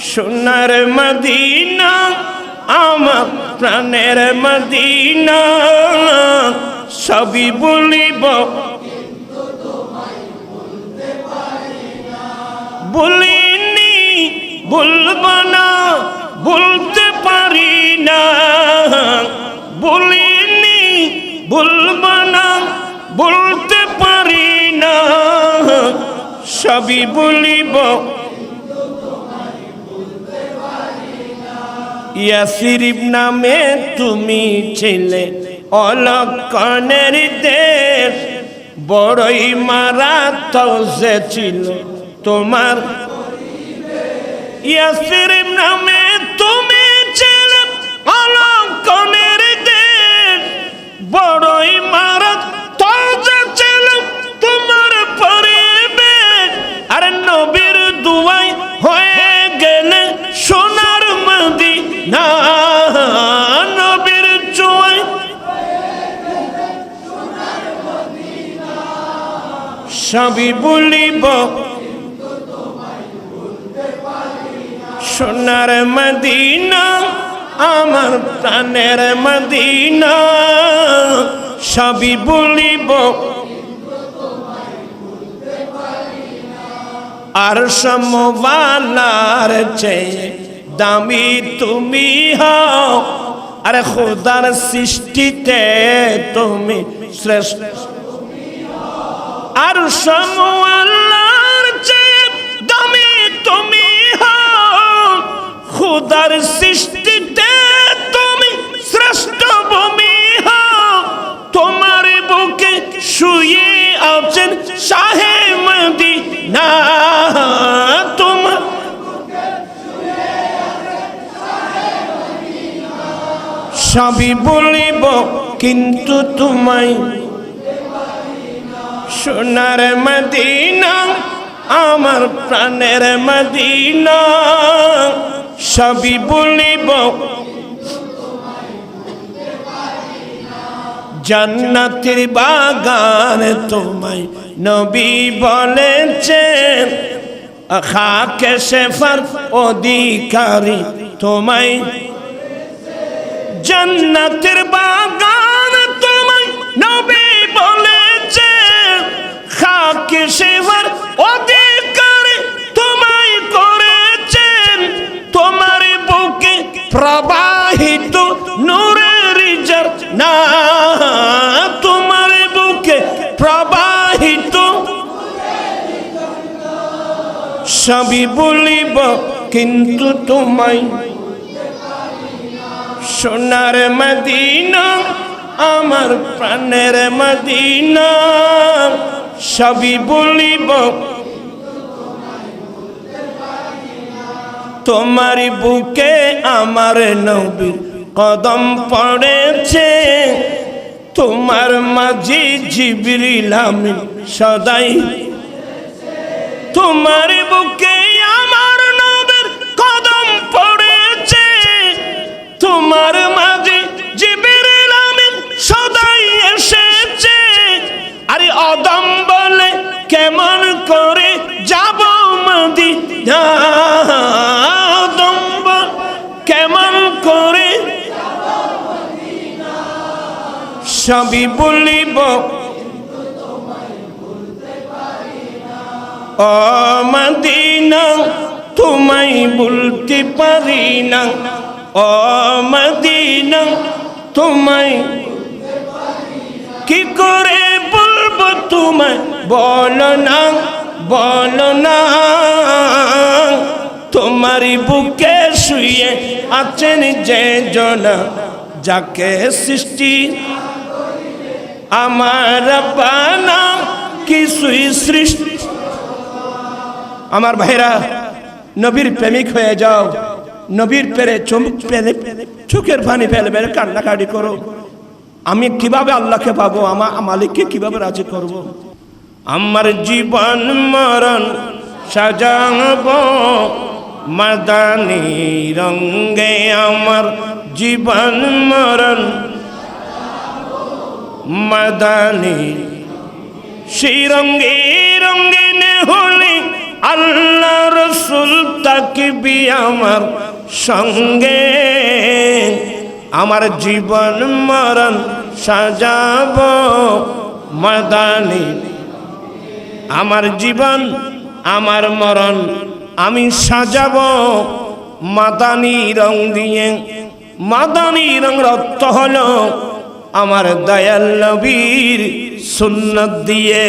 সোনার মদিনা, আমার প্রাণের মদিনা, সবই বলিব। বলিনি, বলব না, বলতে পারি না। বলিনি, বলব না, বলতে পারি না। সবই বলিব। ইয়াসিরিব নামে তুমি ছিলে অলক্ষণের দেশ। বড়ই মারা তসে ছিল তোমার। ইয়াসিরিব নামে তুমি সবই বলিব। সোনার মদিনা, আমার প্রাণের মদিনা, সবই বলিব। আর সমবালার চেয়ে দামি তুমি হও, আরে খোদার সৃষ্টিতে তুমি শ্রেষ্ঠ। আর চেয়ে দামি তুমি হও সৃষ্টিতে তুমি শ্রেষ্ঠ ভূমি তোমার বুকে শুয়ে আছেন শাহে মদিনা। তোমার সবই বলিব, কিন্তু তোমায় সোনার মদিনা, আমার প্রাণের মদিনা, সবই বলিব। জান্নাতের বাগান তোমায় নবী বলেছেন খাকে সেফার অধিকারী তোমায়। জান্নাতের বাগান তোমায় নবী খাকে সেবার অধিকারী তোমায় করেছেন। তোমার বুকে প্রবাহিত নূরের ঝর না। তোমার বুকে প্রবাহিত সবই বলিব, কিন্তু তোমায় সোনার মদিনা, আমার প্রাণের মদিনা। সবই বলিব। তোমার বুকে আমার নবীর কদম পড়েছে। তোমার মাঝে জিবরিল সদাই। তোমার বুকে আমার নবীর কদম পড়েছে। তোমার কেমন করে যাব মদিনা কেমন করে সবই বলিব। ও মদিনা, তোমায় বলতে পারি না। ও মদিনা, তোমায় কি করে বলো না বলো না, তোমারই বুকে শুয়ে আছেন যে জনা যাকে সৃষ্টি। আমার বানা কিছুই সৃষ্টি। আমার ভাইরা, নবীর প্রেমিক হয়ে যাও। নবীর পেরে চমুক পেলে, চোখের পানি ফেলে ফেলে কান্নাকাটি করো। আমি কীভাবে আল্লাহকে পাবো আমার মালিককে কীভাবে রাজি করব। আমার জীবন মরণ সাজাব মাদানি রঙ্গে আমার জীবন মরণ মাদানি সেই রঙ্গে রঙ্গিনে হলে আল্লাহ রসুল তাকবি আমার সঙ্গে। আমার জীবন মরণ সাজাব মাদানি আমার জীবন, আমার মরণ, আমি সাজাব মাদানি রং দিয়ে। মাদানি রং রক্ত হলো আমার দয়াল নবীর সুন্নত দিয়ে।